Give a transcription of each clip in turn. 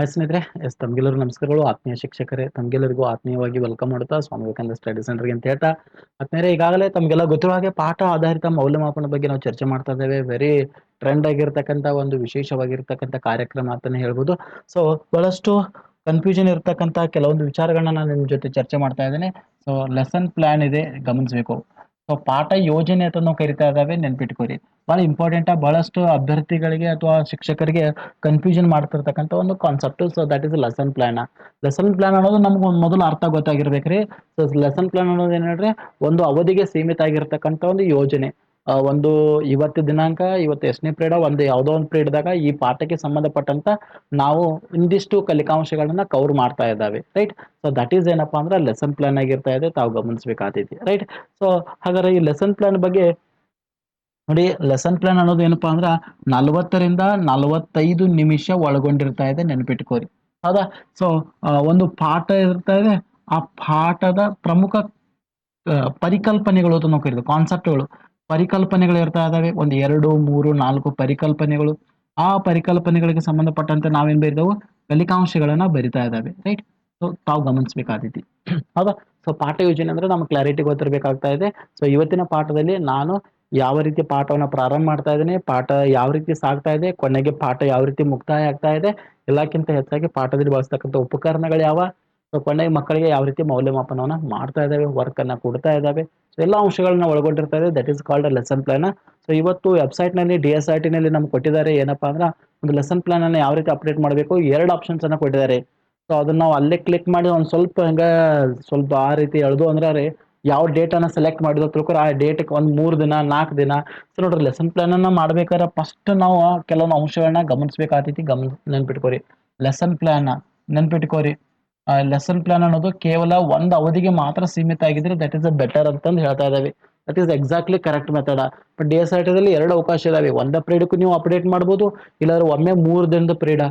Hi ಸ್ನೇಹಿತರೆ, S ತಮ್ಗೆಲ್ಲರೂ ನಮಸ್ಕಾರಗಳು. ಆತ್ಮೀಯ ಶಿಕ್ಷಕರೇ ತಮಗೆಲ್ಲರಿಗೂ ಆತ್ಮೀಯವಾಗಿ ವೆಲ್ಕಮ್ ಮಾಡುತ್ತಾ ಸ್ವಾಮಿ ವಿವೇಕಾನಂದ ಸ್ಟಡಿ ಸೆಂಟರ್ಗೆ ಅಂತ ಹೇಳ್ತಾ. ಆತ್ಮೀಯರೇ ಈಗಾಗಲೇ ತಮಗೆಲ್ಲ ಗೊತ್ತಿರೋ ಹಾಗೆ ಪಾಠ ಆಧಾರಿತ ಮೌಲ್ಯಮಾಪನ ಬಗ್ಗೆ ನಾವು ಚರ್ಚೆ ಮಾಡ್ತಾ ಇದ್ದೇವೆ. ವೆರಿ ಟ್ರೆಂಡ್ ಆಗಿರ್ತಕ್ಕಂಥ ಒಂದು ವಿಶೇಷವಾಗಿರ್ತಕ್ಕಂಥ ಕಾರ್ಯಕ್ರಮ ಅಂತಾನೆ ಹೇಳ್ಬೋದು. ಸೊ ಬಹಳಷ್ಟು ಕನ್ಫ್ಯೂಷನ್ ಇರ್ತಕ್ಕಂಥ ಕೆಲವೊಂದು ವಿಚಾರಗಳನ್ನ ನಾನು ನಿಮ್ಮ ಜೊತೆ ಚರ್ಚೆ ಮಾಡ್ತಾ ಇದ್ದೇನೆ. ಸೊ ಲೆಸನ್ ಪ್ಲಾನ್ ಇದೆ, ಗಮನಿಸಬೇಕು. ಸೊ ಪಾಠ ಯೋಜನೆ ಅಂತ ನಾವು ಕರಿತಾ ಇದ್ದಾವೆ ನೆನ್ಪಿಟ್ಕೋರಿ. ಬಹಳ ಇಂಪಾರ್ಟೆಂಟ್ ಬಹಳಷ್ಟು ಅಭ್ಯರ್ಥಿಗಳಿಗೆ ಅಥವಾ ಶಿಕ್ಷಕರಿಗೆ ಕನ್ಫ್ಯೂಷನ್ ಮಾಡ್ತಿರ್ತಕ್ಕಂಥ ಒಂದು concept so that is lesson plan lesson plan ಅನ್ನೋದು ನಮ್ಗೆ ಮೊದಲು ಅರ್ಥ ಗೊತ್ತಾಗಿರ್ಬೇಕ್ರಿ. ಸೊ ಲೆಸನ್ ಪ್ಲಾನ್ ಅನ್ನೋದು ಏನ್ ಹೇಳ್ರಿ? ಒಂದು ಅವಧಿಗೆ ಸೀಮಿತ ಆಗಿರ್ತಕ್ಕಂಥ ಒಂದು ಯೋಜನೆ. ಒಂದು ಇವತ್ತು ದಿನಾಂಕ, ಇವತ್ತು ಎಷ್ಟನೇ ಪ್ರೇಡ ಒಂದು ಯಾವುದೋ ಒಂದು ಪ್ರೇಡದಾಗ ಈ ಪಾಠಕ್ಕೆ ಸಂಬಂಧಪಟ್ಟಂತ ನಾವು ಇಂದಿಷ್ಟು ಕಲಿಕಾಂಶಗಳನ್ನ ಕವರ್ ಮಾಡ್ತಾ ಇದ್ದಾವೆ ರೈಟ್ ಸೊ ದಟ್ ಈಸ್ ಏನಪ್ಪಾ ಅಂದ್ರೆ ಲೆಸನ್ ಪ್ಲಾನ್ ಆಗಿರ್ತಾ ಇದೆ, ತಾವು ಗಮನಿಸಬೇಕಾತೈತಿ ರೈಟ್ ಸೊ ಹಾಗಾದ್ರೆ ಈ ಲೆಸನ್ ಪ್ಲಾನ್ ಬಗ್ಗೆ ನೋಡಿ ಲೆಸನ್ ಪ್ಲಾನ್ ಅನ್ನೋದು ಏನಪ್ಪಾ ಅಂದ್ರ ನಲವತ್ತರಿಂದ ನಲವತ್ತೈದು ನಿಮಿಷ ಒಳಗೊಂಡಿರ್ತಾ ಇದೆ, ನೆನಪಿಟ್ಕೋರಿ, ಹೌದಾ? ಸೊ ಒಂದು ಪಾಠ ಇರ್ತಾ ಇದೆ, ಆ ಪಾಠದ ಪ್ರಮುಖ ಪರಿಕಲ್ಪನೆಗಳು ಅಂತ ನಾವು ಕಾನ್ಸೆಪ್ಟ್ಗಳು ಪರಿಕಲ್ಪನೆಗಳು ಇರ್ತಾ ಇದ್ದಾವೆ. ಒಂದು ಎರಡು, ಮೂರು, ನಾಲ್ಕು ಪರಿಕಲ್ಪನೆಗಳು. ಆ ಪರಿಕಲ್ಪನೆಗಳಿಗೆ ಸಂಬಂಧಪಟ್ಟಂತೆ ನಾವೇನ್ ಬರಿದವು ಕಲಿಕಾಂಶಗಳನ್ನ ಬರಿತಾ ಇದ್ದಾವೆ. ರೈಟ್ ಸೊ ತಾವು ಗಮನಿಸಬೇಕಾದೈತಿ. ಹೌದಾ? ಸೊ ಪಾಠ ಯೋಜನೆ ಅಂದ್ರೆ ನಮ್ಗೆ ಕ್ಲಾರಿಟಿ ಗೊತ್ತಿರಬೇಕಾಗ್ತಾ ಇದೆ. ಸೊ ಇವತ್ತಿನ ಪಾಠದಲ್ಲಿ ನಾನು ಯಾವ ರೀತಿ ಪಾಠವನ್ನು ಪ್ರಾರಂಭ ಮಾಡ್ತಾ ಇದ್ದೀನಿ, ಪಾಠ ಯಾವ ರೀತಿ ಸಾಗ್ತಾ ಇದೆ, ಕೊನೆಗೆ ಪಾಠ ಯಾವ ರೀತಿ ಮುಕ್ತಾಯ ಆಗ್ತಾ ಇದೆ, ಎಲ್ಲಕ್ಕಿಂತ ಹೆಚ್ಚಾಗಿ ಪಾಠದಲ್ಲಿ ಬಳಸ್ತಕ್ಕಂಥ ಉಪಕರಣಗಳು ಯಾವ? ಸೊ ಕೊನೆಗೆ ಮಕ್ಕಳಿಗೆ ಯಾವ ರೀತಿ ಮೌಲ್ಯಮಾಪನವನ್ನು ಮಾಡ್ತಾ ಇದ್ದಾವೆ ವರ್ಕ್ ಅನ್ನ ಕೊಡ್ತಾ ಇದ್ದಾವೆ. ಸೊ ಎಲ್ಲ ಅಂಶಗಳನ್ನ ಒಳಗೊಂಡಿರ್ತಾ ಇದೆ. That is called lesson plan so ಇವತ್ತು ವೆಬ್ಸೈಟ್ನಲ್ಲಿ ಡಿ ಎಸ್ ಆರ್ ಟಿ ನಲ್ಲಿ ನಮ್ಗೆ ಕೊಟ್ಟಿದ್ದಾರೆ ಏನಪ್ಪಾ ಅಂದ್ರೆ ಒಂದು ಲೆಸನ್ ಪ್ಲಾನ್ ಅನ್ನ ಯಾವ ರೀತಿ ಅಪ್ಡೇಟ್ ಮಾಡಬೇಕು, ಎರಡು ಆಪ್ಷನ್ಸ್ ಅನ್ನ ಕೊಟ್ಟಿದ್ದಾರೆ. ಸೊ ಅದನ್ನ ನಾವು ಅಲ್ಲೇ ಕ್ಲಿಕ್ ಮಾಡಿ ಒಂದು ಸ್ವಲ್ಪ ಹಂಗ ಸ್ವಲ್ಪ ಆ ರೀತಿ ಎಳ್ದು ಅಂದ್ರೆ ಯಾವ ಡೇಟ್ ಅನ್ನ ಸೆಲೆಕ್ಟ್ ಮಾಡಿದ್ರು ತಿಳ್ಕೊರ. ಆ ಡೇಟ್ ಒಂದು ಮೂರು ದಿನ ನಾಲ್ಕು ದಿನ. ಸೊ ನೋಡ್ರಿ ಲೆಸನ್ ಪ್ಲಾನ್ ಅನ್ನ ಮಾಡ್ಬೇಕಾದ್ರೆ ಫಸ್ಟ್ ನಾವು ಕೆಲವೊಂದು ಅಂಶಗಳನ್ನ ಗಮನಿಸಬೇಕಾಗ್ತೈತಿ ಗಮನ ನೆನ್ಪಿಟ್ಕೋರಿ. ಲೆಸನ್ ಪ್ಲಾನ್ ನೆನ್ಪಿಟ್ಕೋರಿ. ಲೆಸನ್ ಪ್ಲಾನ್ ಅನ್ನೋದು ಕೇವಲ ಒಂದು ಅವಧಿಗೆ ಮಾತ್ರ ಸೀಮಿತ ಆಗಿದ್ರೆ ದಟ್ ಇಸ್ ಅ ಬೆಟರ್ ಅಂತಂದು ಹೇಳ್ತಾ ಇದಾವೆ. That is exactly correct method but D S R ಎರಡು ಅವಕಾಶ ಇದಾವೆ. ಒಂದ ಪ್ರೀಡಕ್ಕೂ ನೀವು ಅಪ್ಡೇಟ್ ಮಾಡ್ಬೋದು, ಇಲ್ಲಾಂದ್ರೆ ಒಮ್ಮೆ ಮೂರು ದಿನದ ಪ್ರೀಡ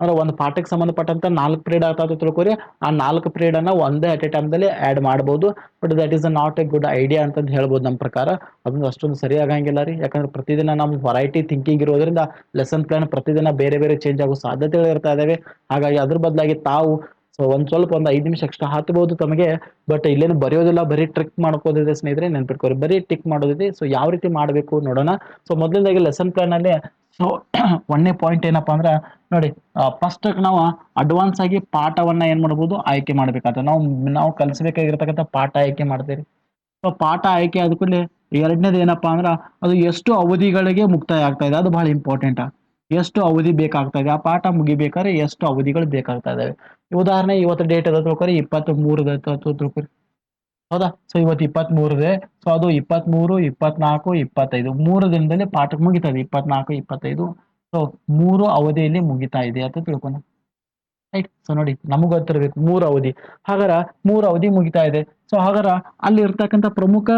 ಅಂದ್ರೆ ಒಂದು ಪಾಠಕ್ಕೆ ಸಂಬಂಧಪಟ್ಟಂತ ನಾಲ್ಕು ಪ್ರೀಡ್ ಆಗ್ತಾ ತಿಳ್ಕೊರಿ. ಆ ನಾಲ್ಕು ಪ್ರೀಡನ್ನ ಒಂದೇ ಅಟ್ ಎ ಟೈಮ್ದಲ್ಲಿ ಆಡ್ ಮಾಡ್ಬೋದು. But that a not a good idea ಅಂತಂದು ಹೇಳ್ಬೋದು ನಮ್ಮ ಪ್ರಕಾರ. ಅದೊಂದು ಅಷ್ಟೊಂದು ಸರಿ ಆಗಂಗಿಲ್ಲ ರೀ. ಯಾಕಂದ್ರೆ ಪ್ರತಿದಿನ ನಮ್ಮ ವೆರೈಟಿ ಥಿಂಕಿಂಗ್ ಇರೋದ್ರಿಂದ ಲೆಸನ್ ಪ್ಲಾನ್ ಪ್ರತಿದಿನ ಬೇರೆ ಬೇರೆ ಚೇಂಜ್ ಆಗೋ ಸಾಧ್ಯತೆಗಳು ಇರ್ತಾ ಇದಾವೆ. ಹಾಗಾಗಿ ಅದ್ರ ಬದಲಾಗಿ ತಾವು ಸೊ ಒಂದ್ ಸ್ವಲ್ಪ ಒಂದ್ ಐದ್ ನಿಮಿಷ ಎಕ್ಸ್ಟ್ರಾ ಹಾಕಬಹುದು ತಮಗೆ ಬಟ್ ಇಲ್ಲೇನು ಬರೆಯೋದಿಲ್ಲ, ಬರೀ ಟ್ರಿಕ್ ಮಾಡ್ಕೋದಿದೆ ಸ್ನೇಹಿತರೆ, ನೆನ್ಪಿಟ್ಕೋರಿ. ಬರೀ ಟಿಕ್ ಮಾಡೋದಿದೆ ಸೊ ಯಾವ ರೀತಿ ಮಾಡಬೇಕು ನೋಡೋಣ. ಸೊ ಮೊದಲನೇದಾಗಿ ಲೆಸನ್ ಪ್ಲಾನ್ ಅಲ್ಲಿ ಸೊ ಒಂದನೇ ಪಾಯಿಂಟ್ ಏನಪ್ಪಾ ಅಂದ್ರೆ, ನೋಡಿ ಫಸ್ಟ್ ನಾವು ಅಡ್ವಾನ್ಸ್ ಆಗಿ ಪಾಠವನ್ನ ಏನ್ ಮಾಡ್ಬೋದು, ಆಯ್ಕೆ ಮಾಡ್ಬೇಕಾಗ್ತದೆ ನಾವು ನಾವು ಕಲಿಸಬೇಕಾಗಿರ್ತಕ್ಕಂಥ ಪಾಠ ಆಯ್ಕೆ ಮಾಡ್ತೀರಿ. ಸೊ ಪಾಠ ಆಯ್ಕೆ ಆದ ಕೂಡಲೇ ಎರಡನೇದು ಏನಪ್ಪಾ ಅಂದ್ರ, ಅದು ಎಷ್ಟು ಅವಧಿಗಳಿಗೆ ಮುಕ್ತಾಯ ಆಗ್ತಾ ಇದೆ, ಅದು ಬಹಳ ಇಂಪಾರ್ಟೆಂಟ್ ಎಷ್ಟು ಅವಧಿ ಬೇಕಾಗ್ತಾ ಇದೆ ಆ ಪಾಠ ಮುಗಿಬೇಕಾದ್ರೆ ಎಷ್ಟು ಅವಧಿಗಳು ಬೇಕಾಗ್ತಾ ಇದಾವೆ ಉದಾಹರಣೆ ಇವತ್ತು ಡೇಟ್ ಅದ ತಿಳ್ಕೊರಿ ಇಪ್ಪತ್ತ್ ಮೂರದ ತಿಳ್ಕೊರಿ. ಹೌದಾ? ಸೊ ಇವತ್ತು ಇಪ್ಪತ್ತ್ ಮೂರದೆ ಸೊ ಅದು ಇಪ್ಪತ್ತ್ ಮೂರು ಇಪ್ಪತ್ನಾಲ್ಕು ಇಪ್ಪತ್ತೈದು. ಮೂರು ದಿನದಲ್ಲಿ ಪಾಠ ಮುಗಿತದೆ ಇಪ್ಪತ್ನಾಲ್ಕು ಇಪ್ಪತ್ತೈದು. ಸೊ ಮೂರು ಅವಧಿಯಲ್ಲಿ ಮುಗಿತಾ ಇದೆ ಅಂತ ತಿಳ್ಕೊಣ. ರೈಟ್ ಸೊ ನೋಡಿ, ನಮಗ್ ಗೊತ್ತಿರಬೇಕು ಮೂರು ಅವಧಿ. ಹಾಗಾರ ಮೂರು ಅವಧಿ ಮುಗಿತಾ ಇದೆ. ಸೊ ಹಾಗಾರ ಅಲ್ಲಿ ಇರ್ತಕ್ಕಂಥ ಪ್ರಮುಖ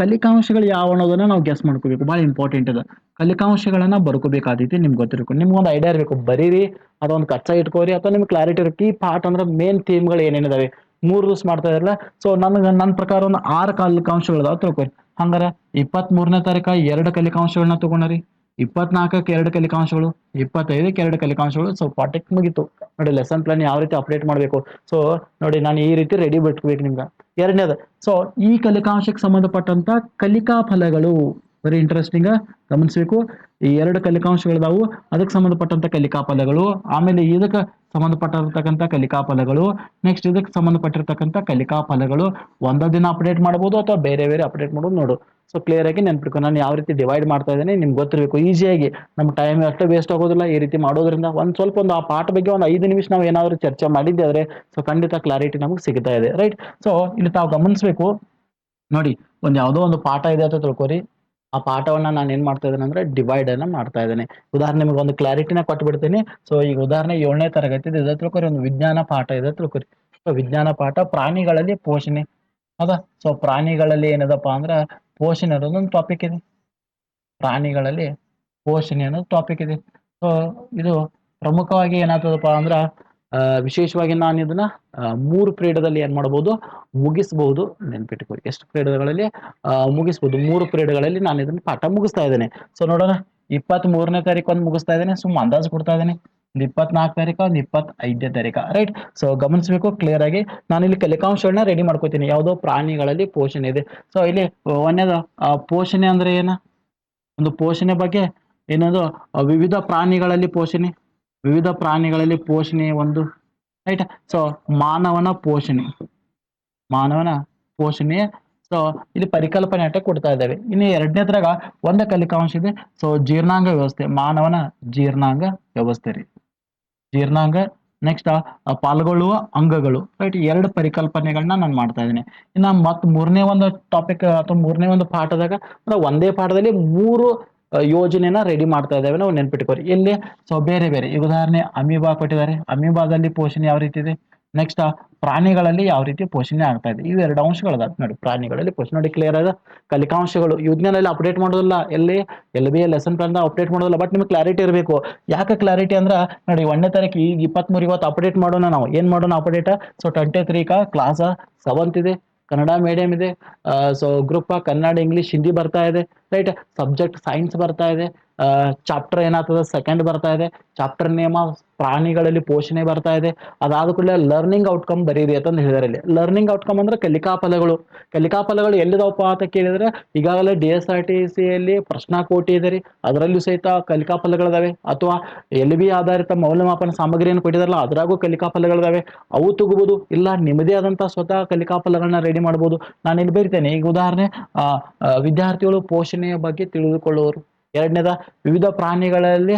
ಕಲಿಕಾಂಶಗಳು ಯಾವ ಅನ್ನೋದನ್ನ ನಾವು ಗೆಸ್ ಮಾಡ್ಕೋಬೇಕು. ಬಹಳ ಇಂಪಾರ್ಟೆಂಟ್ ಅದ ಕಲಿಕಾಂಶಗಳನ್ನ ಬರ್ಕೋಬೇಕಾದೈತಿ ನಿಮ್ಗೆ ಗೊತ್ತಿರಬೇಕು. ನಿಮ್ಗೆ ಒಂದು ಐಡಿಯಾ ಇರಬೇಕು. ಬರೀರಿ, ಅದೊಂದು ಕಚ್ಚಾ ಇಟ್ಕೋರಿ, ಅಥವಾ ನಿಮ್ಗೆ ಕ್ಲಾರಿಟಿ ಇರಬೇಕು ಈ ಪಾಠ ಅಂದ್ರೆ ಮೇನ್ ಥೀಮ್ಗಳು ಏನೇನಿದಾವೆ. ಮೂರು ದಿವಸ ಮಾಡ್ತಾ ಇರಲ್ಲ ಸೊ ನನಗೆ ನನ್ನ ಪ್ರಕಾರ ಒಂದು ಆರು ಕಲಿಕಾಂಶಗಳು ಅದಾವ ತಿಳ್ಕೊರಿ. ಹಂಗಾರ ಇಪ್ಪತ್ತ್ ಮೂರನೇ ತಾರೀಕ ಎರಡು ಕಲಿಕಾಂಶಗಳನ್ನ ತಗೊಂಡ್ರಿ. ಇಪ್ಪತ್ನಾಲ್ಕಕ್ಕೆ ಎರಡು ಕಲಿಕಾಂಶಗಳು, ಇಪ್ಪತ್ತೈದಕ್ಕೆ ಎರಡು ಕಲಿಕಾಂಶಗಳು. ಸೊ ಪಾಠಕ್ಕೆ ಮುಗಿತು. ನೋಡಿ ಲೆಸನ್ ಪ್ಲಾನ್ ಯಾವ ರೀತಿ ಅಪ್ಡೇಟ್ ಮಾಡಬೇಕು. ಸೊ ನೋಡಿ, ನಾನು ಈ ರೀತಿ ರೆಡಿ ಬಿಟ್ಕೋಬೇಕು ನಿಮ್ಗೆ. ಎರಡನೇದು ಸೊ ಈ ಕಲಿಕಾಂಶಕ್ಕೆ ಸಂಬಂಧಪಟ್ಟಂತ ಕಲಿಕಾ ಫಲಗಳು. ವೆರಿ ಇಂಟ್ರೆಸ್ಟಿಂಗ್ ಗಮನಿಸಬೇಕು. ಈ ಎರಡು ಕಲಿಕಾಂಶಗಳಿದಾವು. ಅದಕ್ಕೆ ಸಂಬಂಧಪಟ್ಟಂತ ಕಲಿಕಾ ಫಲಗಳು ಆಮೇಲೆ ಇದಕ್ಕೆ ಸಂಬಂಧಪಟ್ಟಿರ್ತಕ್ಕಂಥ ಕಲಿಕಾ ಫಲಗಳು ನೆಕ್ಸ್ಟ್ ಇದಕ್ಕೆ ಸಂಬಂಧಪಟ್ಟಿರ್ತಕ್ಕಂಥ ಕಲಿಕಾ ಫಲಗಳು ಒಂದ ದಿನ ಅಪ್ಡೇಟ್ ಮಾಡ್ಬೋದು ಅಥವಾ ಬೇರೆ ಬೇರೆ ಅಪ್ಡೇಟ್ ಮಾಡೋದು ನೋಡು. ಸೊ ಕ್ಲಿಯರ್ ಆಗಿ ನೆನಪಿಟ್ಕೊ. ನಾನು ಯಾವ ರೀತಿ ಡಿವೈಡ್ ಮಾಡ್ತಾ ಇದ್ದೀನಿ ನಿಮ್ಗೆ ಗೊತ್ತಿರಬೇಕು. ಈಸಿಯಾಗಿ ನಮ್ಮ ಟೈಮ್ ಅಷ್ಟೇ ವೇಸ್ಟ್ ಆಗೋದಿಲ್ಲ ಈ ರೀತಿ ಮಾಡೋದ್ರಿಂದ. ಒಂದು ಸ್ವಲ್ಪ ಒಂದು ಆ ಪಾಠ ಬಗ್ಗೆ ಒಂದು ಐದು ನಿಮಿಷ ನಾವು ಏನಾದರೂ ಚರ್ಚೆ ಮಾಡಿದ್ದೆ ಆದರೆ ಸೊ ಖಂಡಿತ ಕ್ಲಾರಿಟಿ ನಮಗೆ ಸಿಗ್ತಾ ಇದೆ. ರೈಟ್ ಸೊ ಇಲ್ಲಿ ತಾವು ಗಮನಿಸಬೇಕು. ನೋಡಿ, ಒಂದು ಯಾವುದೋ ಒಂದು ಪಾಠ ಇದೆ ಅಂತ ತಿಳ್ಕೊರಿ. ಆ ಪಾಠವನ್ನ ನಾನು ಏನ್ ಮಾಡ್ತಾ ಇದ್ದೇನೆ ಅಂದ್ರೆ ಡಿವೈಡ್ ಅನ್ನ ಮಾಡ್ತಾ ಇದ್ದೇನೆ. ಉದಾಹರಣೆ ನಿಮಗೆ ಒಂದು ಕ್ಲಾರಿಟಿನ ಕೊಟ್ಬಿಡ್ತೀನಿ. ಸೊ ಈಗ ಉದಾಹರಣೆ ಏಳನೇ ತರಗತಿ ಇದೆ. ತಿಳ್ಕೊರಿ, ಒಂದು ವಿಜ್ಞಾನ ಪಾಠ ಇದೆ. ತಿಳ್ಕೊರಿ. ಸೊ ವಿಜ್ಞಾನ ಪಾಠ ಪ್ರಾಣಿಗಳಲ್ಲಿ ಪೋಷಣೆ. ಹೌದಾ? ಸೊ ಪ್ರಾಣಿಗಳಲ್ಲಿ ಏನದಪ್ಪ ಅಂದ್ರೆ ಪೋಷಣೆ ಅನ್ನೋದು ಒಂದು ಟಾಪಿಕ್ ಇದೆ. ಪ್ರಾಣಿಗಳಲ್ಲಿ ಪೋಷಣೆ ಅನ್ನೋದು ಟಾಪಿಕ್ ಇದೆ. ಸೊ ಇದು ಪ್ರಮುಖವಾಗಿ ಏನಾಗ್ತದಪ್ಪ ಅಂದ್ರ ವಿಶೇಷವಾಗಿ ನಾನು ಇದನ್ನ ಮೂರು ಪ್ರೀಡದಲ್ಲಿ ಏನ್ ಮಾಡಬಹುದು ಮುಗಿಸಬಹುದು ನೆನ್ಪಿಟ್ಕೊಳ್ಳಿ. ಎಷ್ಟು ಕ್ರೀಡೆಗಳಲ್ಲಿ ಮುಗಿಸಬಹುದು ಮೂರು ಕ್ರೀಡೆಗಳಲ್ಲಿ ನಾನು ಇದನ್ನ ಪಾಠ ಮುಗಿಸ್ತಾ ಇದ್ದೇನೆ. ಸೊ ನೋಡೋಣ. ಇಪ್ಪತ್ತ್ ಮೂರನೇ ತಾರೀಕು ಒಂದು ಮುಗಿಸ್ತಾ ಇದ್ದೇನೆ. ಸುಮ್ಮ ಅಂದಾಜು ಕೊಡ್ತಾ ಇದ್ದೇನೆ. ಒಂದು ಇಪ್ಪತ್ನಾಲ್ಕು ತಾರೀಕ, ಒಂದು ಇಪ್ಪತ್ತೈದನೇ ತಾರೀಕ. ರೈಟ್ ಸೊ ಗಮನಿಸಬೇಕು ಕ್ಲಿಯರ್ ಆಗಿ. ನಾನು ಇಲ್ಲಿ ಕಲಿಕಾಂಶಗಳನ್ನ ರೆಡಿ ಮಾಡ್ಕೋತೀನಿ. ಯಾವುದೋ ಪ್ರಾಣಿಗಳಲ್ಲಿ ಪೋಷಣೆ ಇದೆ. ಸೊ ಇಲ್ಲಿ ಒಂದೇದು ಪೋಷಣೆ ಅಂದ್ರೆ ಏನ? ಒಂದು ಪೋಷಣೆ ಬಗ್ಗೆ ಏನದು ವಿವಿಧ ಪ್ರಾಣಿಗಳಲ್ಲಿ ಪೋಷಣೆ. ವಿವಿಧ ಪ್ರಾಣಿಗಳಲ್ಲಿ ಪೋಷಣೆ ಒಂದು ರೈಟ್ ಸೊ ಮಾನವನ ಪೋಷಣೆ. ಮಾನವನ ಪೋಷಣೆ ಸೊ ಇಲ್ಲಿ ಪರಿಕಲ್ಪನೆ ಅಟ್ಟ ಕೊಡ್ತಾ ಇದ್ದಾವೆ. ಇನ್ನು ಎರಡನೇದ್ರಾಗ ಒಂದ ಕಲಿಕಾಂಶ ಇದೆ. ಸೊ ಜೀರ್ಣಾಂಗ ವ್ಯವಸ್ಥೆ. ಮಾನವನ ಜೀರ್ಣಾಂಗ ವ್ಯವಸ್ಥೆ ರೀ. ಜೀರ್ಣಾಂಗ ನೆಕ್ಸ್ಟ್ ಪಾಲ್ಗೊಳ್ಳುವ ಅಂಗಗಳು ರೈಟ್ ಎರಡು ಪರಿಕಲ್ಪನೆಗಳನ್ನ ನಾನು ಮಾಡ್ತಾ ಇದ್ದೀನಿ. ಇನ್ನು ಮತ್ ಮೂರನೇ ಒಂದು ಟಾಪಿಕ್ ಅಥವಾ ಮೂರನೇ ಒಂದು ಪಾಠದಾಗ, ಅಂದ್ರೆ ಒಂದೇ ಪಾಠದಲ್ಲಿ ಮೂರು ಯೋಜನೆನ ರೆಡಿ ಮಾಡ್ತಾ ಇದ್ದಾವೆ ನಾವು ನೆನ್ಪಿಟ್ಕೋರಿ. ಇಲ್ಲಿ ಸೊ ಬೇರೆ ಬೇರೆ, ಈಗ ಉದಾಹರಣೆ ಅಮೀಬಾ ಕೊಟ್ಟಿದ್ದಾರೆ. ಅಮೀಬಾದಲ್ಲಿ ಪೋಷಣೆ ಯಾವ ರೀತಿ ಇದೆ? ನೆಕ್ಸ್ಟ್ ಪ್ರಾಣಿಗಳಲ್ಲಿ ಯಾವ ರೀತಿ ಪೋಷಣೆ ಆಗ್ತಾ ಇದೆ? ಇವು ಎರಡು ಅಂಶಗಳದ ನೋಡಿ. ಪ್ರಾಣಿಗಳಲ್ಲಿ ಪೋಷಣೆ ನೋಡಿ ಕ್ಲಿಯರ್ ಆದ. ಕಲಿಕಾಂಶಗಳು ಯುಜ್ಞಾನಲ್ಲಿ ಅಪ್ಡೇಟ್ ಮಾಡೋದಿಲ್ಲ? ಎಲ್ಲಿ? L B lesson plan update ಮಾಡೋದಿಲ್ಲ? ಬಟ್ ನಿಮ್ಗೆ ಕ್ಲಾರಿಟಿ ಇರಬೇಕು. ಯಾಕೆ ಕ್ಲಾರಿಟಿ ಅಂದ್ರೆ, ನೋಡಿ, ಒಂದನೇ ತಾರೀಕು ಈಗ ಇಪ್ಪತ್ಮೂರು ಇವತ್ತು ಅಪ್ಡೇಟ್ ಮಾಡೋಣ ನಾವು. ಏನು ಮಾಡೋಣ ಅಪ್ಡೇಟ್ ಸೊ ಟ್ವೆಂಟಿ ತ್ರೀಕ ಕ್ಲಾಸ್ ಸೆವೆಂತ್ ಇದೆ. ಕನ್ನಡ ಮೀಡಿಯಂ ಇದೆ. So group Kannada English Hindi ಬರ್ತಾ ಇದೆ. ರೈಟ್ ಸಬ್ಜೆಕ್ಟ್ ಸೈನ್ಸ್ ಬರ್ತಾ ಇದೆ. ಚಾಪ್ಟರ್ ಏನಾಗ್ತದೆ? ಸೆಕೆಂಡ್ ಬರ್ತಾ ಇದೆ. ಚಾಪ್ಟರ್ ನೇಮ ಪ್ರಾಣಿಗಳಲ್ಲಿ ಪೋಷಣೆ ಬರ್ತಾ ಇದೆ. ಅದಾದ ಕೂಡಲೇ ಲರ್ನಿಂಗ್ ಔಟ್ಕಮ್ ಬರೀರಿ ಅಂತಂದು ಹೇಳಿದಾರೆ ಇಲ್ಲಿ. ಲರ್ನಿಂಗ್ ಔಟ್ಕಮ್ ಅಂದ್ರೆ ಕಲಿಕಾ ಫಲಗಳು ಕಲಿಕಾ ಫಲಗಳು ಎಲ್ಲಿದಾವಪ್ಪ ಅಂತ ಕೇಳಿದ್ರೆ ಈಗಾಗಲೇ ಡಿ ಎಸ್ ಆರ್ ಟಿ ಸಿಯಲ್ಲಿ ಪ್ರಶ್ನಾಕೋಟಿ ಇದೆ ರೀ. ಅದರಲ್ಲೂ ಸಹಿತ ಕಲಿಕಾ ಫಲಗಳಿದಾವೆ ಅಥವಾ ಎಲ್ ಬಿ ಆಧಾರಿತ ಮೌಲ್ಯಮಾಪನ ಸಾಮಗ್ರಿಯನ್ನು ಕೊಟ್ಟಿದಾರಲ್ಲ, ಅದರಾಗೂ ಕಲಿಕಾ ಫಲಗಳಿದಾವೆ ಅವು ತಗೋಬಹುದು ಇಲ್ಲ, ನಿಮ್ಮದೇ ಆದಂತಹ ಸ್ವತಃ ಕಲಿಕಾ ಫಲಗಳನ್ನ ರೆಡಿ ಮಾಡ್ಬೋದು. ನಾನು ಇಲ್ಲಿ ಬರಿತೇನೆ. ಈಗ ಉದಾಹರಣೆ ವಿದ್ಯಾರ್ಥಿಗಳು ಪೋಷಣೆಯ ಬಗ್ಗೆ ತಿಳಿದುಕೊಳ್ಳುವರು ಎರಡನೇದ ವಿವಿಧ ಪ್ರಾಣಿಗಳಲ್ಲಿ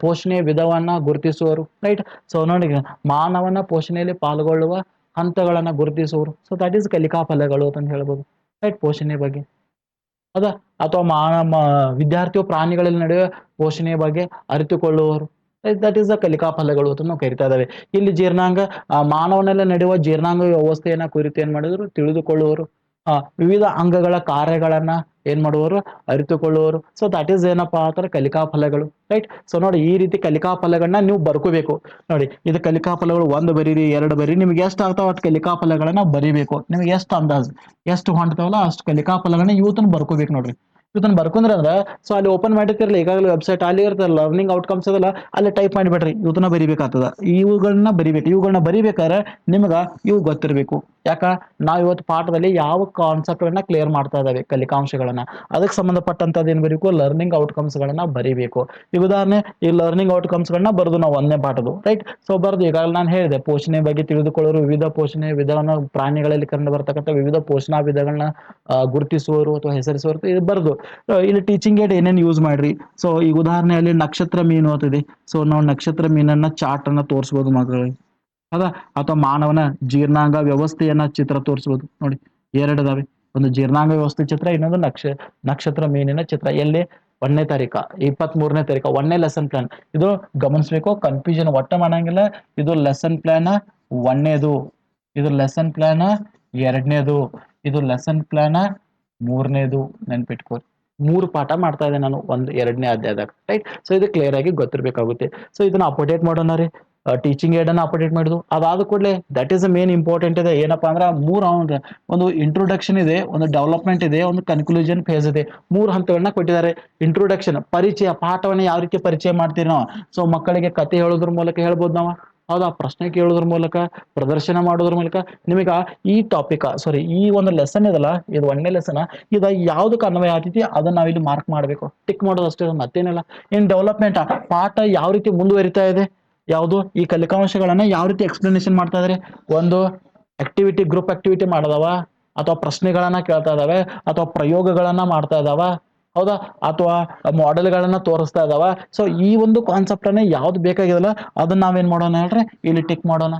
ಪೋಷಣೆಯ ವಿಧವನ್ನ ಗುರುತಿಸುವರು ರೈಟ್ ಸೊ ನೋಡಿ ಮಾನವನ ಪೋಷಣೆಯಲ್ಲಿ ಪಾಲ್ಗೊಳ್ಳುವ ಹಂತಗಳನ್ನ ಗುರುತಿಸುವರು. ಸೊ ದಟ್ ಈಸ್ ಕಲಿಕಾ ಫಲಗಳು ಅಂತ ಹೇಳ್ಬೋದು ರೈಟ್ ಪೋಷಣೆ ಬಗ್ಗೆ. ಅದ, ಅಥವಾ ಮಾನ ವಿದ್ಯಾರ್ಥಿಯು ಪ್ರಾಣಿಗಳಲ್ಲಿ ನಡೆಯುವ ಪೋಷಣೆಯ ಬಗ್ಗೆ ಅರಿತುಕೊಳ್ಳುವರು ದಟ್ ಈಸ್ ದ ಕಲಿಕಾ ಫಲಗಳು ಅಂತ ನಾವು ಕರಿತಾ ಇದ್ದಾವೆ ಇಲ್ಲಿ ಜೀರ್ಣಾಂಗ ಮಾನವನಲ್ಲಿ ನಡೆಯುವ ಜೀರ್ಣಾಂಗ ವ್ಯವಸ್ಥೆಯನ್ನ ಕುರಿತು ಏನ್ ಮಾಡಿದ್ರು? ತಿಳಿದುಕೊಳ್ಳುವರು. ವಿವಿಧ ಅಂಗಗಳ ಕಾರ್ಯಗಳನ್ನ ಏನ್ ಮಾಡುವವರು? ಅರಿತುಕೊಳ್ಳುವರು ಸೊ ದಟ್ ಈಸ್ ಏನಪ್ಪಾ ಅಂತಾರೆ? ಕಲಿಕಾ ಫಲಗಳು ರೈಟ್ ಸೊ ನೋಡಿ, ಈ ರೀತಿ ಕಲಿಕಾ ಫಲಗಳನ್ನ ನೀವು ಬರ್ಕೋಬೇಕು. ನೋಡಿ, ಇದು ಕಲಿಕಾ ಫಲಗಳು ಒಂದು ಬರೀರಿ, ಎರಡು ಬರೀ ನಿಮ್ಗೆ ಎಷ್ಟು ಆಗ್ತಾವ ಅಷ್ಟು ಕಲಿಕಾ ಫಲಗಳನ್ನ ಬರಿಬೇಕು. ನಿಮ್ಗೆ ಎಷ್ಟು ಅಂದಾಜು, ಎಷ್ಟು ಹೊಂಟ್ತಾವಲ್ಲ ಅಷ್ಟು ಕಲಿಕಾ ಫಲಗಳನ್ನ ಇವತ್ತನ್ನು ಬರ್ಕೋಬೇಕು ನೋಡ್ರಿ. ಇವತ್ತನ್ನ ಬರ್ಕೊಂಡ್ರೆ ಅಂದ್ರೆ ಸೊ ಅಲ್ಲಿ ಓಪನ್ ಮಾಡಿರ್ತಿರಲ್ಲ ಈಗಾಗಲೇ ವೆಬ್ಸೈಟ್ ಅಲ್ಲಿ ಇರ್ತದೆ ಲರ್ನಿಂಗ್ ಔಟ್ಕಮ್ಸ್ ಅದಲ್ಲ, ಅಲ್ಲಿ ಟೈಪ್ ಮಾಡಿಬಿಡ್ರಿ ಇವನ್ನ ಬರಿಬೇಕಾಗ್ತದ. ಇವುಗಳನ್ನ ಬರಿಬೇಕು ಇವುಗಳನ್ನ ಬರಿಬೇಕಾದ್ರೆ ನಿಮ್ಗೆ ಇವು ಗೊತ್ತಿರಬೇಕು. ಯಾಕ? ನಾವು ಇವತ್ತು ಪಾಠದಲ್ಲಿ ಯಾವ ಕಾನ್ಸೆಪ್ಟ್ಗಳನ್ನ ಕ್ಲಿಯರ್ ಮಾಡ್ತಾ ಇದ್ದಾವೆ ಕಲಿಕಾಂಶಗಳನ್ನ. ಅದಕ್ಕೆ ಸಂಬಂಧಪಟ್ಟಂಥದ್ದು ಏನ್ ಬರೀಬೇಕು? ಲರ್ನಿಂಗ್ ಔಟ್ಕಮ್ಸ್ ಗಳನ್ನ ಬರಿಬೇಕು. ಈಗ ಉದಾಹರಣೆ, ಈ ಲರ್ನಿಂಗ್ ಔಟ್ಕಮ್ಸ್ ಗಳನ್ನ ಬರೆದು ನಾವು ಒಂದನೇ ಪಾಠದು ರೈಟ್ ಸೊ ಬರೆದು ಈಗಾಗಲೇ ನಾನು ಹೇಳಿದೆ, ಪೋಷಣೆ ಬಗ್ಗೆ ತಿಳಿದುಕೊಳ್ಳೋರು, ವಿವಿಧ ಪೋಷಣೆ ವಿಧಾನ ಪ್ರಾಣಿಗಳಲ್ಲಿ ಕಂಡು ಬರ್ತಕ್ಕಂಥ ವಿವಿಧ ಪೋಷಣಾ ವಿಧಗಳನ್ನ ಗುರುತಿಸುವರು ಅಥವಾ ಹೆಸರಿಸುವರು ಇದು ಬರೆದು ಇಲ್ಲಿ ಟೀಚಿಂಗ್ ಏಡ್ ಏನೇನು ಯೂಸ್ ಮಾಡ್ರಿ? ಸೊ ಈಗ ಉದಾಹರಣೆಯಲ್ಲಿ ನಕ್ಷತ್ರ ಮೀನು ಅಂತಿದೆ ಸೊ ನಾವು ನಕ್ಷತ್ರ ಮೀನನ್ನ ಚಾರ್ಟ್ ಅನ್ನ ತೋರಿಸ್ಬೋದು ಮಕ್ಕಳಿಗೆ ಅದ ಅಥವಾ ಮಾನವನ ಜೀರ್ಣಾಂಗ ವ್ಯವಸ್ಥೆಯನ್ನ ಚಿತ್ರ ತೋರಿಸ್ಬೋದು. ನೋಡಿ ಎರಡದಾವೆ ಒಂದು ಜೀರ್ಣಾಂಗ ವ್ಯವಸ್ಥೆ ಚಿತ್ರ, ಇನ್ನೊಂದು ನಕ್ಷ, ನಕ್ಷತ್ರ ಮೀನಿನ ಚಿತ್ರ. ಎಲ್ಲಿ? ಒಂದನೇ ತಾರೀಕ ಇಪ್ಪತ್ತ್ ಮೂರನೇ ತಾರೀಕ, ಒಂದನೇ ಲೆಸನ್ ಪ್ಲಾನ್ ಇದು ಗಮನಿಸ್ಬೇಕು ಕನ್ಫ್ಯೂಷನ್ ಒಟ್ಟ ಮಾಡಂಗಿಲ್ಲ. ಇದು ಲೆಸನ್ ಪ್ಲಾನ್ ಒಂದನೇದು. ಇದು ಲೆಸನ್ ಪ್ಲಾನ್ ಎರಡನೇದು. ಇದು ಲೆಸನ್ ಪ್ಲಾನ್ ಮೂರನೇದು. ನೆನ್ಪಿಟ್ಕೋರಿ ಮೂರು ಪಾಠ ಮಾಡ್ತಾ ಇದ್ದೆ ನಾನು, ಒಂದು ಎರಡನೇ ಅಧ್ಯಾಯದಾಗ ರೈಟ್ ಸೊ ಇದು ಕ್ಲಿಯರ್ ಆಗಿ ಗೊತ್ತಿರಬೇಕಾಗುತ್ತೆ. ಸೊ ಇದನ್ನ ಅಪ್ಡೇಟ್ ಮಾಡೋಣ ರೀ. ಟೀಚಿಂಗ್ ಏಡನ್ನ ಅಪ್ಡೇಟ್ ಮಾಡಿದ್ವು. ಅದಾದ ಕೂಡಲೇ that is a main important ಇದೆ. ಏನಪ್ಪಾ ಅಂದ್ರೆ, ಮೂರು ಒಂದು ಒಂದು ಇಂಟ್ರೊಡಕ್ಷನ್ ಇದೆ, ಒಂದು ಡೆವಲಪ್ಮೆಂಟ್ ಇದೆ, ಒಂದು ಕನ್ಕ್ಲೂಷನ್ ಫೇಸ್ ಇದೆ. ಮೂರು ಹಂತಗಳನ್ನ ಕೊಟ್ಟಿದ್ದಾರೆ. ಇಂಟ್ರೊಡಕ್ಷನ್ ಪರಿಚಯ, ಪಾಠವನ್ನು ಯಾವ ರೀತಿ ಪರಿಚಯ ಮಾಡ್ತೀವಿ ನಾವು? ಸೊ ಮಕ್ಕಳಿಗೆ ಕತೆ ಹೇಳೋದ್ರ ಮೂಲಕ ಹೇಳ್ಬೋದು ನಾವು. ಹೌದಾ ಪ್ರಶ್ನೆ ಕೇಳೋದ್ರ ಮೂಲಕ, ಪ್ರದರ್ಶನ ಮಾಡೋದ್ರ ಮೂಲಕ ನಿಮಗೆ ಈ ಟಾಪಿಕ್ ಸಾರಿ ಈ ಒಂದು ಲೆಸನ್ ಇದಲ್ಲ, ಇದು ಒಂದನೇ ಲೆಸನ್ ಇದು ಯಾವ್ದಕ್ಕೆ ಅನ್ವಯ ಆಗ್ತೈತಿ ಅದನ್ನ ನಾವಿಲ್ಲಿ ಮಾರ್ಕ್ ಮಾಡಬೇಕು. ಟಿಕ್ ಮಾಡೋದು ಅಷ್ಟೇ ಮತ್ತೇನಿಲ್ಲ. ಇನ್ ಡೆವಲಪ್ಮೆಂಟ್ ಪಾಠ ಯಾವ ರೀತಿ ಮುಂದುವರಿತಾ ಇದೆ? ಯಾವುದು? ಈ ಕಲಿಕಾಂಶಗಳನ್ನ ಯಾವ ರೀತಿ ಎಕ್ಸ್ಪ್ಲನೇಷನ್ ಮಾಡ್ತಾ ಇದಾರೆ? ಒಂದು ಆಕ್ಟಿವಿಟಿ ಗ್ರೂಪ್ ಆಕ್ಟಿವಿಟಿ ಮಾಡದವ, ಅಥವಾ ಪ್ರಶ್ನೆಗಳನ್ನ ಕೇಳ್ತಾ ಇದಾವೆ, ಅಥವಾ ಪ್ರಯೋಗಗಳನ್ನ ಮಾಡ್ತಾ ಇದಾವ? ಹೌದಾ? ಅಥವಾ ಮಾಡೆಲ್ಗಳನ್ನ ತೋರಿಸ್ತಾ ಇದಾವ. ಸೊ ಈ ಒಂದು ಕಾನ್ಸೆಪ್ಟ್ ಅನ್ನ ಯಾವ್ದು ಬೇಕಾಗಿದಲ್ಲ ಅದನ್ನ ನಾವೇನ್ ಮಾಡೋಣ ಹೇಳ್ರಿ? ಇಲ್ಲಿ ಟಿಕ್ ಮಾಡೋಣ.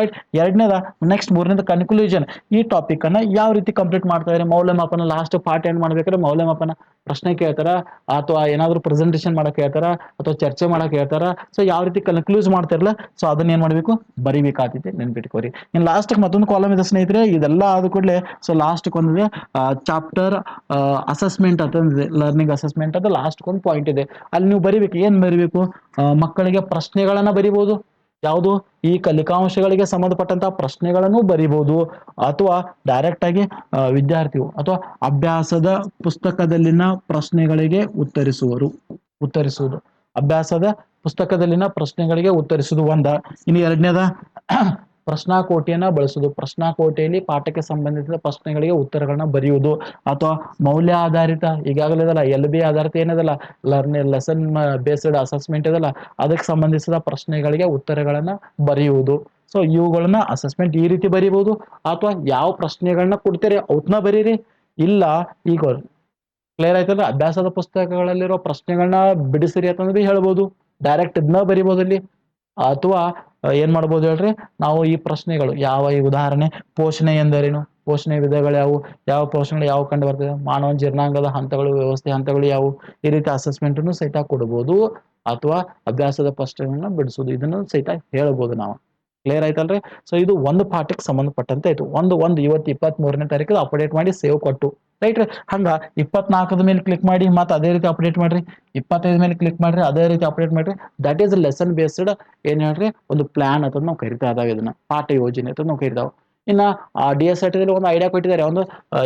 ರೈಟ್ ಎರಡನೇದ ನೆಕ್ಸ್ಟ್ ಮೂರನೇದ ಕನ್ಕ್ಲೂಷನ್ ಈ ಟಾಪಿಕ್ ಅನ್ನ ಯಾವ ರೀತಿ ಕಂಪ್ಲೀಟ್ ಮಾಡ್ತಾ ಇದ್ರೆ ಮೌಲ್ಯಮಾಪನ ಲಾಸ್ಟ್ ಪಾರ್ಟ್ ಏನ್ ಮಾಡ್ಬೇಕಾದ್ರೆ, ಮೌಲ್ಯಮಾಪನ ಪ್ರಶ್ನೆ ಕೇಳ್ತಾರ? ಅಥವಾ ಏನಾದ್ರು ಪ್ರೆಸೆಂಟೇಷನ್ ಮಾಡಕ್ ಹೇಳ್ತಾರ? ಅಥವಾ ಚರ್ಚೆ ಮಾಡಕ್ ಹೇಳ್ತಾರ? ಸೊ ಯಾವ ರೀತಿ ಕನ್ಕ್ಲೂಸ್ ಮಾಡ್ತಾರಲ್ಲ ಸೊ ಅದನ್ನ ಏನ್ ಮಾಡ್ಬೇಕು? ಬರಿಬೇಕಾಗ್ತೈತಿ. ನೆನ್ಪಿಟ್ಕೋರಿ ಇನ್ ಲಾಸ್ಟ್ ಮತ್ತೊಂದು ಕಾಲಮ್ ಇದೆ ಸ್ನೇಹಿತರೆ. ಇದೆಲ್ಲ ಆದ ಕೂಡಲೇ ಸೊ ಲಾಸ್ಟ್ ಒಂದಿದೆ ಚಾಪ್ಟರ್ ಅಸೆಸ್ಮೆಂಟ್ ಅಂತಂದಿದೆ ಲರ್ನಿಂಗ್ ಅಸೆಸ್ಮೆಂಟ್ ಅಂತ ಲಾಸ್ಟ್ ಒಂದು ಪಾಯಿಂಟ್ ಇದೆ. ಅಲ್ಲಿ ನೀವು ಬರಿಬೇಕು. ಏನ್ ಬರಿಬೇಕು? ಮಕ್ಕಳಿಗೆ ಪ್ರಶ್ನೆಗಳನ್ನ ಬರಿಬಹುದು ಯಾವುದು? ಈ ಕಲಿಕಾಂಶಗಳಿಗೆ ಸಂಬಂಧಪಟ್ಟಂತ ಪ್ರಶ್ನೆಗಳನ್ನು ಬರಿಬಹುದು. ಅಥವಾ ಡೈರೆಕ್ಟ್ ಆಗಿ ವಿದ್ಯಾರ್ಥಿಯು ಅಥವಾ ಅಭ್ಯಾಸದ ಪುಸ್ತಕದಲ್ಲಿನ ಪ್ರಶ್ನೆಗಳಿಗೆ ಉತ್ತರಿಸುವರು, ಉತ್ತರಿಸುವುದು. ಅಭ್ಯಾಸದ ಪುಸ್ತಕದಲ್ಲಿನ ಪ್ರಶ್ನೆಗಳಿಗೆ ಉತ್ತರಿಸುವುದು ಒಂದ. ಇನ್ನು ಎರಡನೇದ ಪ್ರಶ್ನಾಕೋಟಿಯನ್ನ ಪ್ರಶ್ನಾ ಪ್ರಶ್ನಾಕೋಟಿಯಲ್ಲಿ ಪಾಠಕ್ಕೆ ಸಂಬಂಧಿಸಿದ ಪ್ರಶ್ನೆಗಳಿಗೆ ಉತ್ತರಗಳನ್ನ ಬರೆಯುವುದು. ಅಥವಾ ಮೌಲ್ಯ ಆಧಾರಿತ, ಈಗಾಗಲೇ ಇದಲ್ಲ ಎಲ್ ಬಿ ಆಧಾರಿತ ಏನದಲ್ಲ ಲರ್ನ್ ಲೆಸನ್ ಬೇಸ್ಡ್ ಅಸೆಸ್ಮೆಂಟ್ ಇದಲ್ಲ, ಅದಕ್ಕೆ ಸಂಬಂಧಿಸಿದ ಪ್ರಶ್ನೆಗಳಿಗೆ ಉತ್ತರಗಳನ್ನ ಬರೆಯುವುದು. ಸೊ ಇವುಗಳನ್ನ ಅಸೆಸ್ಮೆಂಟ್ ಈ ರೀತಿ ಬರೀಬಹುದು ಅಥವಾ ಯಾವ ಪ್ರಶ್ನೆಗಳನ್ನ ಕೊಡ್ತೀರಿ ಅವತ್ನ ಬರೀರಿ. ಇಲ್ಲ, ಈಗ ಕ್ಲಿಯರ್ ಆಯ್ತಲ್ಲ, ಅಭ್ಯಾಸದ ಪುಸ್ತಕಗಳಲ್ಲಿರೋ ಪ್ರಶ್ನೆಗಳನ್ನ ಬಿಡಿಸಿರಿ ಅಂತಂದ್ರೆ ಹೇಳ್ಬೋದು. ಡೈರೆಕ್ಟ್ ಇದನ್ನ ಬರಿಬಹುದು ಇಲ್ಲಿ ಅಥವಾ ಏನ್ ಮಾಡ್ಬೋದು ಹೇಳ್ರಿ? ನಾವು ಈ ಪ್ರಶ್ನೆಗಳು, ಯಾವ ಈ ಉದಾಹರಣೆ, ಪೋಷಣೆ ಎಂದರೇನು? ಪೋಷಣೆ ವಿಧಗಳು ಯಾವುವು? ಯಾವ ಪೋಷಣೆಗಳು ಯಾವ ಕಂಡು ಬರ್ತದೆ? ಮಾನವ ಜೀರ್ಣಾಂಗದ ಹಂತಗಳು ವ್ಯವಸ್ಥೆ ಹಂತಗಳು ಯಾವು ಈ ರೀತಿ ಅಸೆಸ್ಮೆಂಟ್ ಸಹಿತ ಕೊಡ್ಬೋದು, ಅಥವಾ ಅಭ್ಯಾಸದ ಪ್ರಶ್ನೆಗಳನ್ನ ಬಿಡಿಸೋದು. ಇದನ್ನು ಸಹಿತ ಹೇಳ್ಬೋದು ನಾವು. ಕ್ಲಿಯರ್ ಆಯ್ತಲ್ರಿ? ಸೊ ಇದು ಒಂದು ಪಾಠಕ್ಕೆ ಸಂಬಂಧಪಟ್ಟಂತೆ ಆಯ್ತು ಒಂದು ಒಂದು, ಇವತ್ತು ಇಪ್ಪತ್ತ್ ಮೂರನೇ ತಾರೀಕು ಅಪ್ಡೇಟ್ ಮಾಡಿ ಸೇವ್ ಕೊಟ್ಟು. ರೈಟ್ ರೀ? ಹಂಗ ಇಪ್ಪತ್ನಾಲ್ಕದ ಮೇಲೆ ಕ್ಲಿಕ್ ಮಾಡಿ, ಮತ್ತೆ ಅದೇ ರೀತಿ ಅಪ್ಡೇಟ್ ಮಾಡ್ರಿ. ಇಪ್ಪತ್ತೈದು ಮೇಲೆ ಕ್ಲಿಕ್ ಮಾಡ್ರಿ, ಅದೇ ರೀತಿ ಅಪ್ಡೇಟ್ ಮಾಡ್ರಿ. ದಟ್ ಈಸ್ ಲೆಸನ್ ಬೇಸ್ಡ್ ಏನ್ ಹೇಳ್ರಿ? ಒಂದು ಪ್ಲಾನ್ ಅಂತ ನಾವು ಕರಿತಾ ಇದಾವೆ ಇದನ್ನ. ಪಾಠ ಯೋಜನೆ ಅಂತ ನಾವು ಕರಿತಾವ ಇನ್ನ ಡಿ ಎಸ್ ದಲ್ಲಿ ಒಂದು ಐಡಿಯಾ ಕೊಟ್ಟಿದ್ದಾರೆ ಒಂದು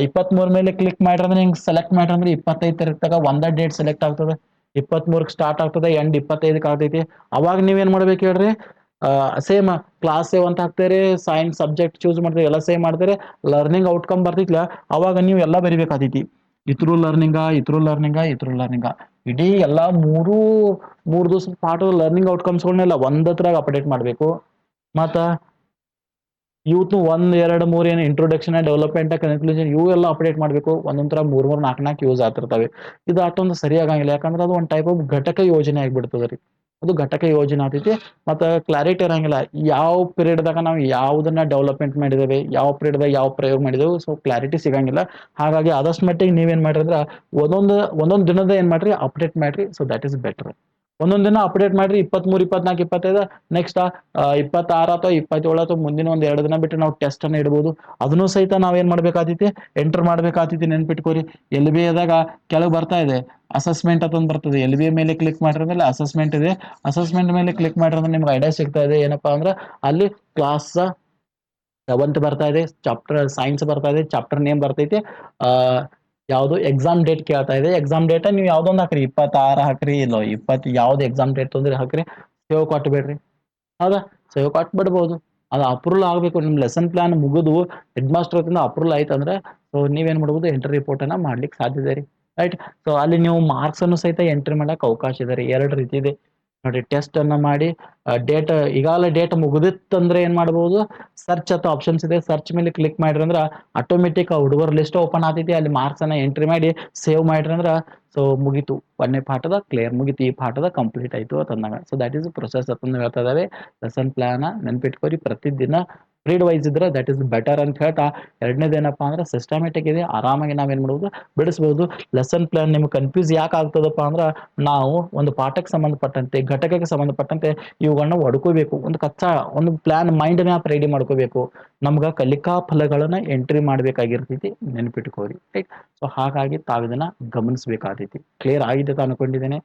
ಇಪ್ಪತ್ತ್ ಮೂರ ಮೇಲೆ ಕ್ಲಿಕ್ ಮಾಡ್ರಿ ಅಂದ್ರೆ ಹಿಂಗ್ ಸೆಲೆಕ್ಟ್ ಮಾಡ್ರಿ ಅಂದ್ರೆ ಇಪ್ಪತ್ತೈದು ತಾರೀಕು ತಗ ಒಂದ ಡೇಟ್ ಸೆಲೆಕ್ಟ್ ಆಗ್ತದೆ. ಇಪ್ಪತ್ತ್ ಮೂರಕ್ಕೆ ಸ್ಟಾರ್ಟ್ ಆಗ್ತದೆ ಎಂಡ್ ಇಪ್ಪತ್ತೈದಕ್ಕೆ ಆಗ್ತೈತಿ. ಅವಾಗ ನೀವೇನ್ ಮಾಡ್ಬೇಕು ಹೇಳ್ರಿ? ಸೇಮ್ ಕ್ಲಾಸ್ ಸೇವ್ ಅಂತ ಹಾಕ್ತಾರೆ ಸೈನ್ಸ್ ಸಬ್ಜೆಕ್ಟ್ ಚೂಸ್ ಮಾಡ್ತಾರೆ, ಎಲ್ಲ ಸೇವ್ ಮಾಡ್ತಾರೆ ಲರ್ನಿಂಗ್ ಔಟ್ಕಮ್ ಬರ್ತಿತ್ಲ, ಅವಾಗ ನೀವು ಎಲ್ಲ ಬರಿಬೇಕಾತೈತಿ ಇತ್ರು ಲರ್ನಿಂಗ ಇತ್ರು ಲರ್ನಿಂಗ ಇತ್ರು ಲರ್ನಿಂಗ ಇಡೀ ಎಲ್ಲಾ ಮೂರು ಮೂರು ದಿವಸ ಪಾಠದ ಲರ್ನಿಂಗ್ ಔಟ್ಕಮ್ಸ್ಗಳನ್ನೆಲ್ಲ ಒಂದತ್ರಾಗ ಅಪ್ಡೇಟ್ ಮಾಡಬೇಕು. ಮತ್ತ ಇವತ್ತು ಒಂದ್, ಎರಡು, ಮೂರು ಏನು ಇಂಟ್ರೊಡಕ್ಷನ್ ಡೆವಲಪ್ಮೆಂಟ್ ಕನ್ಕ್ಲೂಷನ್ ಇವು ಎಲ್ಲ ಅಪ್ಡೇಟ್ ಮಾಡಬೇಕು. ಒಂದೊಂದ್ ಮೂರು ಮೂರು ನಾಲ್ಕು ನಾಲ್ಕು ಯೂಸ್ ಆಗ್ತಿರ್ತವೆ. ಇದು ಅಷ್ಟೊಂದು ಸರಿ ಆಗಂಗಿಲ್ಲ ಯಾಕಂದ್ರೆ ಅದು ಒಂದು ಟೈಪ್ ಆಫ್ ಘಟಕ ಯೋಜನೆ ಆಗಿಬಿಡ್ತದೆ ರೀ ಅದು ಘಟಕ ಯೋಜನೆ ಆಗ್ತೈತಿ. ಮತ್ತೆ ಕ್ಲಾರಿಟಿ ಇರಂಗಿಲ್ಲ. ಯಾವ ಪೀರಿಯಡ್ದಾಗ ದಾಗ ನಾವು ಯಾವ್ದನ್ನ ಡೆವಲಪ್ಮೆಂಟ್ ಮಾಡಿದೇವೆ, ಯಾವ ಪೀರಿಯಡ್ದಾಗ ದಾಗ ಯಾವ ಪ್ರಯೋಗ ಮಾಡಿದೆವು ಸೊ ಕ್ಲಾರಿಟಿ ಸಿಗಂಗಿಲ್ಲ. ಹಾಗಾಗಿ ಆದಷ್ಟು ಮಟ್ಟಿಗೆ ನೀವೇನ್ ಮಾಡ್ರಿ ಅಂದ್ರ ಒಂದೊಂದು ಒಂದೊಂದು ದಿನದ ಏನ್ ಮಾಡ್ರಿ ಅಪ್ಡೇಟ್ ಮಾಡ್ರಿ ಸೊ ದ್ಯಾಟ್ ಇಸ್ ಬೆಟರ್ ಒಂದೊಂದ್ ದಿನ ಅಪ್ಡೇಟ್ ಮಾಡ್ರಿ ಇಪ್ಪತ್ಮೂರು, ಇಪ್ಪತ್ನಾಲ್ಕು, ಇಪ್ಪತ್ತೈದು ನೆಕ್ಸ್ಟ್ ಇಪ್ಪತ್ತಾರ ಅಥವಾ ಇಪ್ಪತ್ತೇಳು ಅಥವಾ ಮುಂದಿನ ಒಂದ್ ಎರಡು ದಿನ ಬಿಟ್ಟು ನಾವು ಟೆಸ್ಟ್ ಅನ್ನ ಇಡ್ಬೋದು. ಅದನ್ನು ಸಹಿತ ನಾವೇನ್ ಮಾಡ್ಬೇಕಾಗ್ತೈತಿ ಎಂಟರ್ ಮಾಡ್ಬೇಕಾಗ್ತೈತಿ ನೆನ್ಪಿಟ್ಕೋರಿ ಎಲ್ ಬಿ ಎದಾಗ ಕೆಳಗೆ ಬರ್ತಾ ಇದೆ. ಅಸೆಸ್ಮೆಂಟ್ ಅಂತ ಬರ್ತದೆ. ಎಲ್ ಬಿ ಎ ಮೇಲೆ ಕ್ಲಿಕ್ ಮಾಡಿದ್ರೆ ಅಸೆಸ್ಮೆಂಟ್ ಇದೆ. ಅಸೆಸ್ಮೆಂಟ್ ಮೇಲೆ ಕ್ಲಿಕ್ ಮಾಡಿರೋದ್ರೆ ನಿಮ್ಗೆ ಐಡಿಯಾ ಸಿಗ್ತಾ ಇದೆ. ಏನಪ್ಪಾ ಅಂದ್ರೆ ಅಲ್ಲಿ ಕ್ಲಾಸ್ ಸೆವೆಂತ್ ಬರ್ತಾ ಇದೆ. ಚಾಪ್ಟರ್ ಸೈನ್ಸ್ ಬರ್ತಾ ಇದೆ. ಚಾಪ್ಟರ್ ನೇಮ್ ಬರ್ತೈತಿ. ಯಾವ್ದು ಎಕ್ಸಾಮ್ ಡೇಟ್ ಕೇಳ್ತಾ ಇದೆ. ಎಕ್ಸಾಮ್ ಡೇಟ್ ನೀವು ಯಾವ್ದೊಂದು ಹಾಕ್ರಿ. ಇಪ್ಪತ್ತಾರು ಹಾಕ್ರಿ, ಇಲ್ಲ ಇಪ್ಪತ್ತು, ಯಾವ್ದು ಎಕ್ಸಾಮ್ ಡೇಟ್ ತೊಂದ್ರೆ ಹಾಕ್ರಿ. ಸೇವ್ ಕೊಟ್ಬಿಡ್ರಿ ಹೌದಾ? ಸೇವ್ ಕೊಟ್ಬಿಡ್ಬೋದು ಅದು ಅಪ್ರೂವಲ್ ಆಗಬೇಕು. ನಿಮ್ಮ ಲೆಸನ್ ಪ್ಲಾನ್ ಮುಗಿದು ಹೆಡ್ ಮಾಸ್ಟರ್ ಹತ್ರ ಅಪ್ರೂವಲ್ ಆಯ್ತು ಅಂದ್ರೆ ಸೊ ನೀವೇನ್ ಮಾಡ್ಬೋದು ಎಂಟ್ರಿ ರಿಪೋರ್ಟ್ ಅನ್ನ ಮಾಡ್ಲಿಕ್ಕೆ ಸಾಧ್ಯ ಇದೆ ರೀ. ರೈಟ್ ಸೊ ಅಲ್ಲಿ ನೀವು ಮಾರ್ಕ್ಸ್ ಅನ್ನು ಸಹಿತ ಎಂಟ್ರಿ ಮಾಡಕ್ ಅವಕಾಶ ಇದೆ ರೀ. ಎರಡು ರೀತಿ ಇದೆ. ನೋಡಿ ಟೆಸ್ಟ್ ಅನ್ನ ಮಾಡಿ ಡೇಟ್ ಈಗಾಗಲೇ ಡೇಟ್ ಮುಗಿದಿತ್ತಂದ್ರೆ ಏನ್ ಮಾಡಬಹುದು ಸರ್ಚ್ ಅಥವಾ ಆಪ್ಷನ್ಸ್ ಇದೆ. ಸರ್ಚ್ ಮೇಲೆ ಕ್ಲಿಕ್ ಮಾಡಿದ್ರೆ ಅಂದ್ರೆ ಆಟೋಮೆಟಿಕ್ ಆ ಹುಡುಗರ ಲಿಸ್ಟ್ ಓಪನ್ ಆಗ್ತೈತಿ. ಅಲ್ಲಿ ಮಾರ್ಕ್ಸ್ ಅನ್ನ ಎಂಟ್ರಿ ಮಾಡಿ ಸೇವ್ ಮಾಡ್ರಿ ಅಂದ್ರೆ ಸೊ ಮುಗಿತು. ಒಂದೇ ಪಾಠದ ಕ್ಲಿಯರ್ ಮುಗಿತು. ಈ ಪಾಠದ ಕಂಪ್ಲೀಟ್ ಆಯ್ತು ಅಂತಂದಾಗ ಸೊ ದಟ್ ಈಸ್ ಪ್ರೊಸೆಸ್ ಅಂತ ಹೇಳ್ತಾ ಇದಾವೆ. ಲೆಸನ್ ಪ್ಲಾನ್ ನೆನ್ಪಿಟ್ಕೋರಿ. ಪ್ರತಿದಿನ ರೀಡ್ ವೈಸ್ ಇದ್ರೆ ದಟ್ ಇಸ್ ಬೆಟರ್ ಅಂತ ಹೇಳ್ತಾ ಎರಡನೇದೇನಪ್ಪಾ ಅಂದ್ರೆ ಸಿಸ್ಟಮೆಟಿಕ್ ಇದೆ, ಆರಾಮಾಗಿ ನಾವೇನ್ ಮಾಡ್ಬೋದು, ಬಿಡಿಸ್ಬೋದು. ಲೆಸನ್ ಪ್ಲಾನ್ ನಿಮ್ಗೆ ಕನ್ಫ್ಯೂಸ್ ಯಾಕೆ ಆಗ್ತದಪ್ಪ ಅಂದ್ರೆ ನಾವು ಒಂದು ಪಾಠಕ್ಕೆ ಸಂಬಂಧಪಟ್ಟಂತೆ, ಘಟಕಕ್ಕೆ ಸಂಬಂಧಪಟ್ಟಂತೆ ಇವುಗಳನ್ನ ಒಡ್ಕೋಬೇಕು. ಒಂದು ಕಚ್ಚಾ, ಒಂದು ಪ್ಲಾನ್ ಮೈಂಡ್ ಮ್ಯಾಪ್ ರೆಡಿ ಮಾಡ್ಕೋಬೇಕು. ನಮ್ಗೆ ಕಲಿಕಾ ಫಲಗಳನ್ನ ಎಂಟ್ರಿ ಮಾಡ್ಬೇಕಾಗಿರ್ತೈತಿ, ನೆನಪಿಟ್ಕೋರಿ ರೈಟ್ ಸೊ ಹಾಗಾಗಿ ತಾವಿದನ್ನ ಇದನ್ನ ಗಮನಿಸಬೇಕಾದೈತಿ. ಕ್ಲಿಯರ್ ಆಗಿದೆ ಅಂತ ಅನ್ಕೊಂಡಿದ್ದೇನೆ.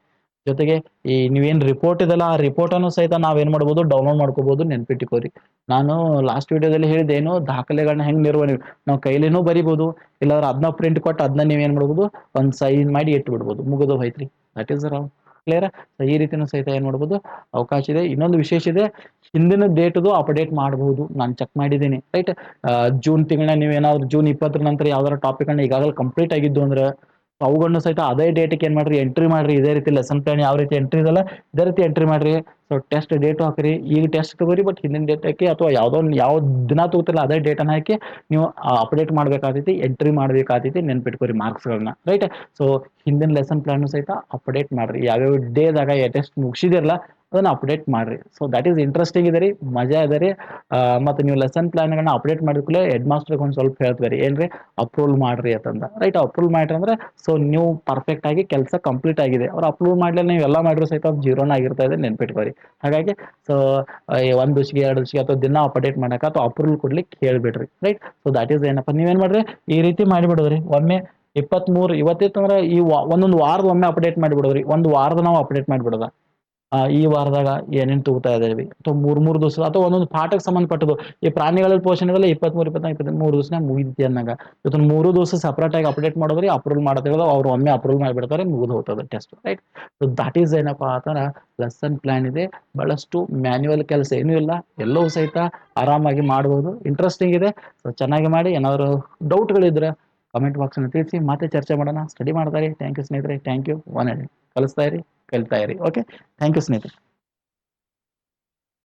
ಜೊತೆಗೆ ಈ ನೀವೇನು ರಿಪೋರ್ಟ್ ಇದೆಲ್ಲ ಆ ರಿಪೋರ್ಟ್ ಅನ್ನು ಸಹಿತ ನಾವೇನ್ ಮಾಡ್ಬೋದು ಡೌನ್ಲೋಡ್ ಮಾಡ್ಕೋಬಹುದು ನೆನ್ಪಿಟ್ಟುಕೋರಿ ನಾನು ಲಾಸ್ಟ್ ವಿಡಿಯೋದಲ್ಲಿ ಹೇಳಿದೆ ಏನು ದಾಖಲೆಗಳನ್ನ ಹೆಂಗ್ ನಿರ್ವಹಣೆ, ನಾವು ಕೈಲೇನೂ ಬರಿಬೋದು, ಇಲ್ಲಾಂದ್ರೆ ಅದನ್ನ ಪ್ರಿಂಟ್ ಕೊಟ್ಟು ಅದನ್ನ ನೀವೇನ್ ಮಾಡ್ಬೋದು, ಒಂದ್ ಸೈನ್ ಮಾಡಿ ಇಟ್ಟು ಬಿಡ್ಬೋದು ಮುಗಿದು ಹೋಯ್ತ್ರಿ. ದಟ್ ಈಸ್ ರಾವ್ ಕ್ಲಿಯರ್ ಈ ರೀತಿನೂ ಸಹಿತ ಏನ್ ಮಾಡ್ಬೋದು, ಅವಕಾಶ ಇದೆ. ಇನ್ನೊಂದು ವಿಶೇಷ ಇದೆ, ಹಿಂದಿನ ಡೇಟ್ದು ಅಪ್ಡೇಟ್ ಮಾಡಬಹುದು ನಾನು ಚೆಕ್ ಮಾಡಿದ್ದೀನಿ. ರೈಟ್ ಜೂನ್ ತಿಂಗಳ ನೀವೇನಾದ್ರು ಜೂನ್ ಇಪ್ಪತ್ತರ ನಂತರ ಯಾವ್ದಾರ ಟಾಪಿಕ್ ಅನ್ನ ಈಗಾಗಲೇ ಕಂಪ್ಲೀಟ್ ಆಗಿದ್ದು ಅಂದ್ರೆ ಅವುಗಳನ್ನ ಸಹಿತ ಅದೇ ಡೇಟಿಗೆ ಏನು ಮಾಡ್ರಿ? ಎಂಟ್ರಿ ಮಾಡ್ರಿ. ಇದೇ ರೀತಿ ಲೆಸನ್ ಪ್ಲಾನ್ ಯಾವ ರೀತಿ ಎಂಟ್ರಿ ಇದಲ್ಲ ಇದೇ ರೀತಿ ಎಂಟ್ರಿ ಮಾಡ್ರಿ. ಸೊ ಟೆಸ್ಟ್ ಡೇಟ್ ಹಾಕ್ರಿ. ಈಗ ಟೆಸ್ಟ್ ತಗೋರಿ ಬಟ್ ಹಿಂದಿನ ಡೇಟ್ ಹಾಕಿ ಅಥವಾ ಯಾವುದೋ ಯಾವ ದಿನ ತಗೋತಿಲ್ಲ, ಅದೇ ಡೇಟನ್ನು ಹಾಕಿ ನೀವು ಅಪ್ಡೇಟ್ ಮಾಡ್ಬೇಕಾಗ್ತೈತಿ ಎಂಟ್ರಿ ಮಾಡಬೇಕಾಗ್ತೈತಿ, ನೆನ್ಪಿಟ್ಕೋರಿ ಮಾರ್ಕ್ಸ್ಗಳನ್ನ ರೈಟ್ ಸೊ ಹಿಂದಿನ ಲೆಸನ್ ಪ್ಲಾನ್ ಸಹಿತ ಅಪ್ಡೇಟ್ ಮಾಡ್ರಿ. ಯಾವ್ಯಾವ ಡೇದಾಗ ಟೆಸ್ಟ್ ಮುಗಿಸಿದಿರಲ್ಲ ಅದನ್ನ ಅಪ್ಡೇಟ್ ಮಾಡ್ರಿ. ಸೊ ದಟ್ ಈಸ್ ಇಂಟ್ರೆಸ್ಟಿಂಗ್ ಇದೆ ರೀ, ಮಜಾ ಇದೆ ರೀ. ಮತ್ತು ನೀವು ಲೆಸನ್ ಪ್ಲಾನ್ಗಳನ್ನ ಅಪ್ಡೇಟ್ ಮಾಡಿದ್ಕೂಲೇ ಹೆಡ್ ಮಾಸ್ಟರ್ಗೆ ಒಂದು ಸ್ವಲ್ಪ ಹೇಳ್ತೀವಿ ರೀ ಅಪ್ರೂವಲ್ ಮಾಡ್ರಿ ಅಂತಂದ. ರೈಟ್ ಅಪ್ರೂವಲ್ ಮಾಡ್ರಿ ಅಂದ್ರೆ ಸೊ ನೀವು ಪರ್ಫೆಕ್ಟ್ ಆಗಿ ಕೆಲಸ ಕಂಪ್ಲೀಟ್ ಆಗಿದೆ. ಅವ್ರು ಅಪ್ರೂವ್ ಮಾಡಲಿಲ್ಲ, ನೀವು ಎಲ್ಲ ಮಾಡಿರೋ ಸಹಿತ ಜೀರೋನ ಆಗಿರ್ತಾ ಇದೆ ನೆನ್ಪಿಟ್ಕೋರಿ ಹಾಗಾಗಿ ಸೊ ಒಂದು ದಿವಸಕ್ಕೆ ಎರಡು ದಿವಸಕ್ಕೆ ಅಥವಾ ದಿನ ಅಪ್ಡೇಟ್ ಮಾಡೋಕೆ ಅಥವಾ ಅಪ್ರೂವಲ್ ಕೊಡ್ಲಿಕ್ಕೆ ಹೇಳ್ಬಿಡ್ರಿ. ರೈಟ್ ಸೊ ದಟ್ ಈಸ್ ಏನಪ್ಪ, ನೀವೇನು ಮಾಡ್ರಿ? ಈ ರೀತಿ ಮಾಡಿಬಿಡೋದ್ರಿ. ಒಮ್ಮೆ ಇಪ್ಪತ್ಮೂರು, ಇವತ್ತಿತ್ತಂದ್ರೆ ಈ ಒಂದೊಂದು ವಾರದ ಒಮ್ಮೆ ಅಪ್ಡೇಟ್ ಮಾಡಿಬಿಡೋದ್ರಿ. ಒಂದು ವಾರದ ನಾವು ಅಪ್ಡೇಟ್ ಮಾಡಿಬಿಡೋದ. ಆ, ಈ ವಾರದಾಗ ಏನೇನು ತಗೋತಾ ಇದ್ದೇವೆ ಅಥವಾ ಮೂರ್ ಮೂರು ದಿವಸ ಅಥವಾ ಒಂದೊಂದು ಪಾಠಕ್ಕೆ ಸಂಬಂಧಪಟ್ಟದು ಈ ಪ್ರಾಣಿಗಳಲ್ಲಿ ಇಪ್ಪತ್ ಇಪ್ಪತ್ಮೂರು ಇಪ್ಪತ್ನಾಲ್ಕು ಇಪ್ಪತ್ ಮೂರು ದಿವಸ ಮುಗಿದಿದೆ ಅನ್ನಂಗ. ಇವತ್ತು ಮೂರು ದಿವಸ ಸಪ್ರೇಟ್ ಆಗಿ ಅಪ್ಡೇಟ್ ಮಾಡೋದ್ರಿ ಅಪ್ರೂವಲ್ ಮಾಡ್ತಿರೋದು ಅವ್ರು ಒಮ್ಮೆ ಅಪ್ರೂವಲ್ ಮಾಡಿಬಿಡ್ತಾರೆ ಮುಗಿದು ಹೋಗ್ತದೆ test right so that is ಏನಪ್ಪ ಆತರ ಲೆಸನ್ ಪ್ಲಾನ್ ಇದೆ. ಬಹಳಷ್ಟು ಮ್ಯಾನ್ಯುವಲ್ ಕೆಲಸ ಏನೂ ಇಲ್ಲ ಎಲ್ಲವೂ ಸಹಿತ ಆರಾಮಾಗಿ ಮಾಡ್ಬೋದು. ಇಂಟ್ರೆಸ್ಟಿಂಗ್ ಇದೆ. ಸೊ ಚೆನ್ನಾಗಿ ಮಾಡಿ ಏನಾದರೂ ಡೌಟ್ಗಳಿದ್ರೆ ಕಮೆಂಟ್ ಬಾಕ್ಸ್ನ ತಿಳಿಸಿ ಮತ್ತೆ ಚರ್ಚೆ ಮಾಡೋಣ. ಸ್ಟಡಿ ಮಾಡ್ತಾರೆ ಥ್ಯಾಂಕ್ ಯು ಸ್ನೇಹಿತರೆ. ಥ್ಯಾಂಕ್ ಯು ಒನ್ ಕಲಿಸ್ತಾ ಇರಿ. ಕಲಿತಾ ಇರಿ. ಓಕೆ ಥ್ಯಾಂಕ್ ಯು ಸ್ನೇಹಿತರೆ.